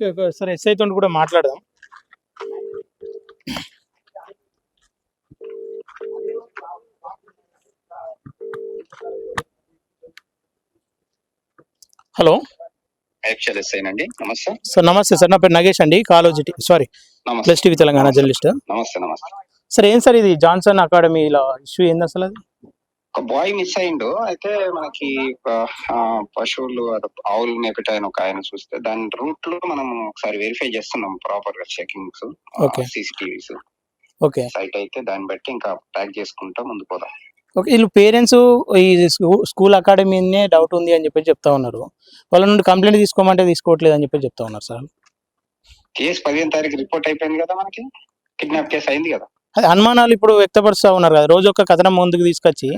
సరే ఎస్ఐ తోటి కూడా మాట్లాడదాం. హలో? అండి. నమస్తే. సార్ నమస్తే సార్. నా పేరు నగేష్ అండి. Kaloji sorry plus TV Telangana journalist. నమస్తే నమస్తే. సార్ ఏం సార్ ఇది జాన్సన్ అకాడమీలో ఇష్యూ ఏంది అసలు అది? ఒక బాయ్ మిస్ అయిండు. అయితే మనకి పశువులు ఆవులు మేపట ఆయన ఒక ఆయన చూస్తే దాని రూట్లో మనం ఒకసారి వెరిఫై చేస్తున్నాం ప్రాపర్గా చెకింగ్స్. CCTVs okay. సైట్ అయితే దాన్ని బట్టి ఇంకా ట్యాగ్ చేసుకుంటా ముందు పోదాం. ఓకే వీళ్ళు పేరెంట్స్ ఈ స్కూ- స్కూల్ అకాడమీనే డౌట్ ఉంది అని చెప్పి చెప్తా ఉన్నారు. వాళ్ళ నుండి కంప్లైంట్ తీసుకోమంటే తీసుకోవట్లేదు అని చెప్పి చెప్తా ఉన్నారు సార్. కేసు పదిహేను తారీఖు రిపోర్ట్ అయిపోయింది కదా మనకి. కిడ్నాప్ కేసు అయింది కదా. అది అనుమానాలు ఇప్పుడు వ్యక్తపరుస్తూ ఉన్నారు కదా. రోజు ఒక కథనం ముందుకు తీసుకొచ్చి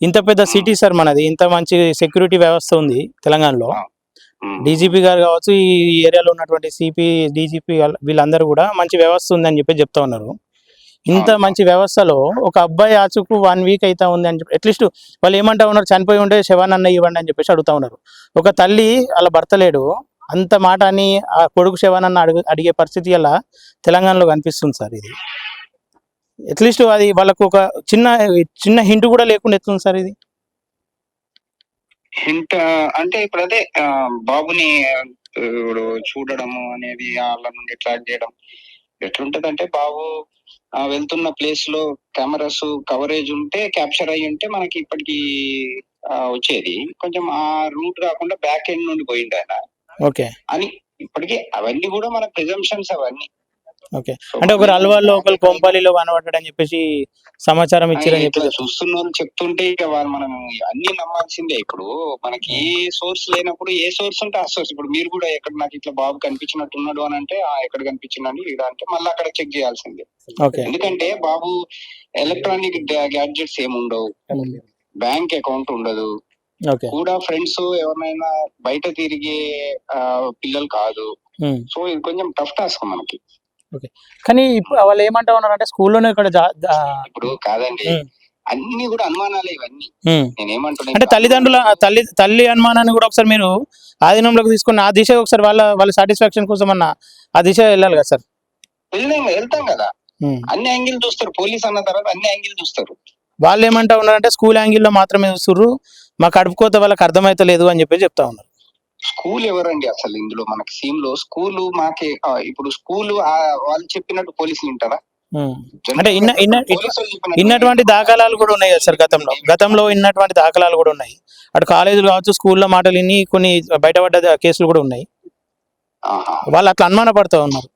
ఇంత పెద్ద సిటీ సార్ మనది ఇంత మంచి సెక్యూరిటీ వ్యవస్థ ఉంది తెలంగాణలో. డీజీపీ గారు కావచ్చు ఈ ఏరియాలో ఉన్నటువంటి సిపి డీజీపీ వీళ్ళందరూ కూడా మంచి వ్యవస్థ ఉందని చెప్పి చెప్తా ఉన్నారు. ఇంత. మంచి వ్యవస్థలో ఒక అబ్బాయి ఆచుకు వన్ వీక్ అయితే ఉంది అని చెప్పి అట్లీస్ట్ వాళ్ళు ఏమంటా ఉన్నారు చనిపోయి ఉంటే శవాన్ని అన్న ఇవ్వండి అని చెప్పేసి అడుగుతా ఉన్నారు. ఒక తల్లి వాళ్ళ భర్త లేడు. అంత మాట అని ఆ కొడుకు శవానన్న అడుగు అడిగే పరిస్థితి అలా తెలంగాణలో కనిపిస్తుంది సార్ ఇది? అట్లీస్ట్ అది వాళ్ళకు ఒక చిన్న చిన్న హింట్ కూడా లేకుండా ఎట్లుంది సార్ ఇది? హింట్ అంటే ఇప్పుడు అదే బాబుని ఇప్పుడు చూడడము అనేది వాళ్ళ నుండి ట్రాక్ చేయడం. ఎట్లుంటది అంటే బాబు వెళ్తున్న ప్లేస్లో కెమెరాస్ కవరేజ్ ఉంటే క్యాప్చర్ అయ్యి ఉంటే మనకి ఇప్పటికి వచ్చేది. కొంచెం ఆ రూట్ కాకుండా బ్యాక్ ఎండ్ నుండి పోయింది ఆయన. ఓకే అని ఇప్పటికి అవన్నీ కూడా మన ప్రిజంప్షన్స్ అవన్నీ. ఓకే. అంటే ఒకరు అల్వాల్లో ఒకరు కనబడ్డాడు అని చెప్పేసి సమాచారం ఇచ్చారని చెప్పి ఇట్లా చూస్తున్న వాళ్ళు చెప్తుంటే ఇక వాళ్ళు మనం అన్ని నమ్మాల్సిందే. ఇప్పుడు మనకి ఏ సోర్స్ లేనప్పుడు ఏ సోర్స్ ఉంటే ఆ సోర్స్. ఇప్పుడు మీరు కూడా ఎక్కడ నాకు ఇట్లా బాబు కనిపించినట్టున్నాడు అని అంటే ఆ ఎక్కడ కనిపించిందని ఇక్కడ అంటే మళ్ళీ అక్కడ చెక్ చేయాల్సిందే. ఓకే. ఎందుకంటే బాబు ఎలక్ట్రానిక్ గ్యాడ్జెట్స్ ఏమి ఉండవు. బ్యాంక్ అకౌంట్ ఉండదు. కూడా ఫ్రెండ్స్ ఎవరినైనా బయట తిరిగే పిల్లలు కాదు. సో ఇది కొంచెం టఫ్ టాస్క్ మనకి. కానీ ఇప్పుడు వాళ్ళు ఏమంటా ఉన్నారు అంటే స్కూల్లోనే ఇక్కడ ఇప్పుడు కాదండి. అన్ని కూడా అనుమానాలే ఇవన్నీ. నేనేమంటున్నా అంటే తల్లిదండ్రుల తల్లి తల్లి అనుమానాన్ని కూడా ఒకసారి మీరు ఆధీనంలోకి తీసుకుని ఆ దిశ ఒకసారి వాళ్ళ వాళ్ళ సాటిస్ఫాక్షన్ కోసం అన్న ఆ దిశ వెళ్ళాలి కదా సార్? వెళ్తాం కదా. అన్ని యాంగిల్ చూస్తారు. పోలీస్ అన్న తర్వాత అన్ని యాంగిల్ చూస్తారు. వాళ్ళు ఏమంటా ఉన్నారంటే స్కూల్ యాంగిల్లో మాత్రమే చూస్తుర్రు. మా కడుపు కోత వాళ్ళకి అర్థమైతలేదు అని చెప్పి చెప్తా ఉన్నారు. స్కూల్ ఎవరండి అసలు ఇందులో మనకి సీన్లో? స్కూల్ మాకే ఇప్పుడు స్కూల్ వాళ్ళు చెప్పినట్టు పోలీసులు వింటారా. అంటే ఇన్నటువంటి దాఖలాలు కూడా ఉన్నాయి కదా సార్ గతంలో? గతంలో ఇన్నటువంటి దాఖలాలు కూడా ఉన్నాయి. అటు కాలేజీలు కావచ్చు స్కూల్లో మాటలు ఇన్ని కొన్ని బయటపడ్డ కేసులు కూడా ఉన్నాయి. వాళ్ళు అట్లా అనుమాన పడుతూ ఉన్నారు.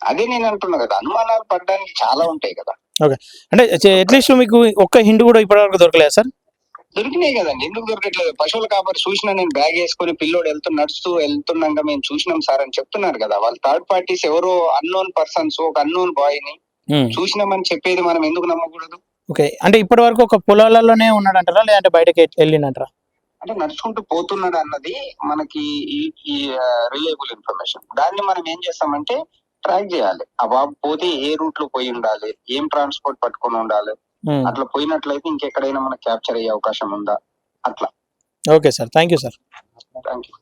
అదే నేను అంటున్నా కదా అనుమానాలు పడడానికి చాలా ఉంటాయి కదా. అంటే అట్లీస్ట్ మీకు ఒక్క హింట్ కూడా ఇప్పటివరకు దొరకలేదు సార్? దొరికినాయి కదండి. ఎందుకు దొరకట్లేదు? పశువుల కాబట్టి చూసినా నేను బ్యాగ్ వేసుకొని పిల్లోడు వెళ్తూ నడుస్తూ వెళ్తున్నాక మేము చూసినాం సార్ అని చెప్తున్నారు కదా. వాళ్ళు థర్డ్ పార్టీస్ ఎవరో అన్నోన్ పర్సన్స్ ఒక అన్నోన్ బాయ్ని. చూసినామని చెప్పేది మనం ఎందుకు నమ్మకూడదు? ఓకే. అంటే ఇప్పటి వరకు ఒక పొలాలలోనే ఉన్నాడంటారా? లేదంటే బయటకి వెళ్ళిండంటారా? అంటే నడుచుకుంటూ పోతున్నాడు అన్నది మనకి ఈ రిలయబుల్ ఇన్ఫర్మేషన్ దాన్ని మనం ఏం చేస్తామంటే ట్రాక్ చేయాలి. ఆ బాబు పోతే ఏ రూట్లో పోయి ఉండాలి? ఏం ట్రాన్స్పోర్ట్ పట్టుకొని ఉండాలి. అట్లా పోయినట్లయితే ఇంకెక్కడైనా మనకు క్యాప్చర్ అయ్యే అవకాశం ఉందా? అట్లా. Okay sir thank you sir thank you